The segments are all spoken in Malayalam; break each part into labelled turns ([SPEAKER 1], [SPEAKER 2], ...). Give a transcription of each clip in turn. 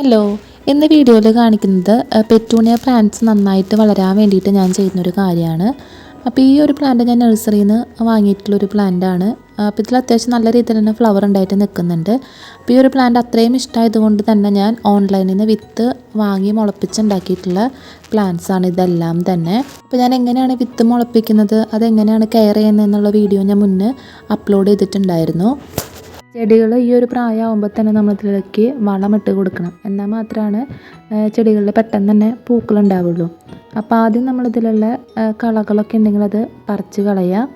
[SPEAKER 1] ഹലോ. ഇന്ന് വീഡിയോയിൽ കാണിക്കുന്നത് പെറ്റൂണിയ പ്ലാന്റ്സ് നന്നായിട്ട് വളരാൻ വേണ്ടിയിട്ട് ഞാൻ ചെയ്യുന്നൊരു കാര്യമാണ്. അപ്പോൾ ഈ ഒരു പ്ലാന്റ് ഞാൻ നഴ്സറിയിൽ നിന്ന് വാങ്ങിയിട്ടുള്ളൊരു പ്ലാന്റാണ് അപ്പോൾ ഇതിൽ അത്യാവശ്യം നല്ല രീതിയിൽ തന്നെ ഫ്ലവർ ഉണ്ടായിട്ട് നിൽക്കുന്നുണ്ട്. അപ്പോൾ ഈ ഒരു പ്ലാന്റ് അത്രയും ഇഷ്ടമായതുകൊണ്ട് തന്നെ ഞാൻ ഓൺലൈനിൽ നിന്ന് വിത്ത് വാങ്ങി മുളപ്പിച്ചുണ്ടാക്കിയിട്ടുള്ള ആണ് ഇതെല്ലാം തന്നെ. അപ്പോൾ ഞാൻ എങ്ങനെയാണ് വിത്ത് മുളപ്പിക്കുന്നത് അതെങ്ങനെയാണ് കെയർ ചെയ്യുന്നത് എന്നുള്ള വീഡിയോ ഞാൻ മുന്നേ അപ്ലോഡ് ചെയ്തിട്ടുണ്ടായിരുന്നു. ചെടികൾ ഈ ഒരു പ്രായമാകുമ്പോൾ തന്നെ നമ്മൾ ഇതിലേക്ക് വളമിട്ട് കൊടുക്കണം. എന്നാൽ മാത്രമാണ് ചെടികളിൽ പെട്ടെന്ന് തന്നെ പൂക്കളുണ്ടാവുള്ളൂ. അപ്പോൾ ആദ്യം നമ്മൾ ഇതിലുള്ള കളകളൊക്കെ ഉണ്ടെങ്കിൽ അത് പറിച്ച് കളയുക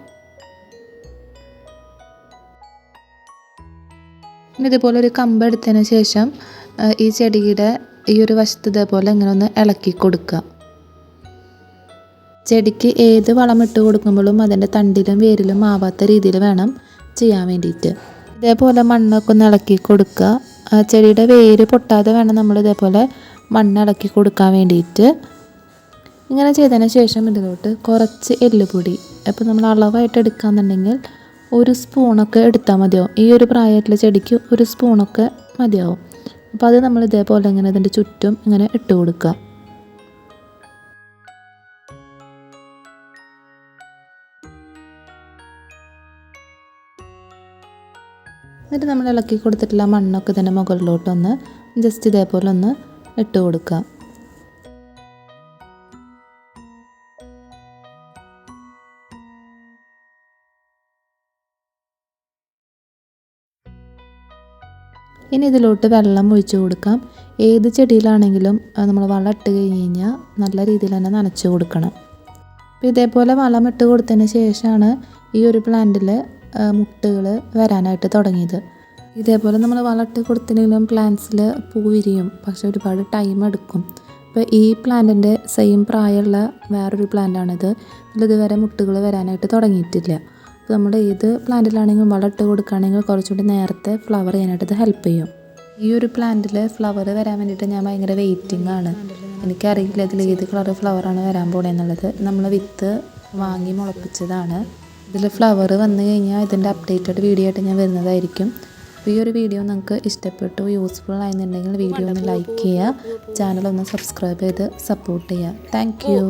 [SPEAKER 1] പിന്നെ ഇതുപോലെ ഒരു കമ്പ് എടുത്തതിന് ശേഷം ഈ ചെടിയുടെ ഈ ഒരു വശത്ത് ഇതേപോലെ ഇങ്ങനെ ഒന്ന് ഇളക്കി കൊടുക്കുക. ചെടിക്ക് ഏത് വളമിട്ട് കൊടുക്കുമ്പോഴും അതിന്റെ തണ്ടിലും വേരിലും ആവാത്ത രീതിയിൽ വേണം ചെയ്യാൻ വേണ്ടിയിട്ട്. ഇതേപോലെ മണ്ണൊക്കെ ഒന്ന് ഇളക്കി കൊടുക്കുക. ചെടിയുടെ വേര് പൊട്ടാതെ വേണം നമ്മൾ ഇതേപോലെ മണ്ണ് ഇളക്കി കൊടുക്കാൻ വേണ്ടിയിട്ട്. ഇങ്ങനെ ചെയ്തതിന് ശേഷം ഇതിലോട്ട് കുറച്ച് എല്ലുപൊടി. അപ്പോൾ നമ്മൾ അളവായിട്ട് എടുക്കുകയെന്നുണ്ടെങ്കിൽ ഒരു സ്പൂണൊക്കെ എടുത്താൽ മതിയാവും. ഈ ഒരു പ്രായത്തിലെ ചെടിക്ക് ഒരു സ്പൂണൊക്കെ മതിയാവും. അപ്പോൾ അത് നമ്മൾ ഇതേപോലെ ഇങ്ങനെ ഇതിന്റെ ചുറ്റും ഇങ്ങനെ ഇട്ട് കൊടുക്കുക. എന്നിട്ട് നമ്മൾ ഇളക്കി കൊടുത്തിട്ടുള്ള മണ്ണൊക്കെ തന്നെ മുകളിലോട്ടൊന്ന് ജസ്റ്റ് ഇതേപോലെ ഒന്ന് ഇട്ട് കൊടുക്കുക. ഇനി ഇതിലോട്ട് വെള്ളം ഒഴിച്ചു കൊടുക്കാം. ഏത് ചെടിയിലാണെങ്കിലും നമ്മൾ വളം ഇട്ട് കഴിഞ്ഞ് കഴിഞ്ഞാൽ നല്ല രീതിയിൽ തന്നെ നനച്ച് കൊടുക്കണം. അപ്പോൾ ഇതേപോലെ വളം ഇട്ട് കൊടുത്തതിന് ശേഷമാണ് ഈ ഒരു പ്ലാന്റിൽ മുട്ടുകൾ വരാനായിട്ട് തുടങ്ങിയത്. ഇതേപോലെ നമ്മൾ വളർത്തി കൊടുത്തിട്ടുണ്ടെങ്കിലും പ്ലാന്റ്സിൽ പൂ വിരിയും. പക്ഷെ ഒരുപാട് ടൈം എടുക്കും. അപ്പോൾ ഈ പ്ലാന്റിന്റെ സെയിം പ്രായമുള്ള വേറൊരു പ്ലാന്റാണിത് ഇതുവരെ മുട്ടുകൾ വരാനായിട്ട് തുടങ്ങിയിട്ടില്ല. അപ്പോൾ നമ്മുടെ ഏത് പ്ലാന്റിലാണെങ്കിലും വളർത്തി കൊടുക്കുകയാണെങ്കിൽ കുറച്ചുകൂടി നേരത്തെ ഫ്ലവർ ചെയ്യാനായിട്ട് ഇത് ഹെൽപ്പ് ചെയ്യും. ഈ ഒരു പ്ലാന്റിൽ ഫ്ലവർ വരാൻ വേണ്ടിയിട്ട് ഞാൻ ഭയങ്കര വെയിറ്റിംഗ് ആണ്. എനിക്കറിയില്ല ഇതിൽ ഏത് കളർ ഫ്ലവറാണ് വരാൻ പോണെന്നുള്ളത്. നമ്മൾ വിത്ത് വാങ്ങി മുളപ്പിച്ചതാണ്. ഇതിൽ ഫ്ലവർ വന്നു കഴിഞ്ഞാൽ ഇതിന്റെ അപ്ഡേറ്റഡ് വീഡിയോ ആയിട്ട് ഞാൻ വരുന്നതായിരിക്കും. അപ്പോൾ ഈ ഒരു വീഡിയോ നിങ്ങൾക്ക് ഇഷ്ടപ്പെട്ടു യൂസ്ഫുൾ ആയെന്നുണ്ടെങ്കിൽ വീഡിയോ ഒന്ന് ലൈക്ക് ചെയ്യുക ചാനൽ ഒന്ന് സബ്സ്ക്രൈബ് ചെയ്ത് സപ്പോർട്ട് ചെയ്യുക താങ്ക് യു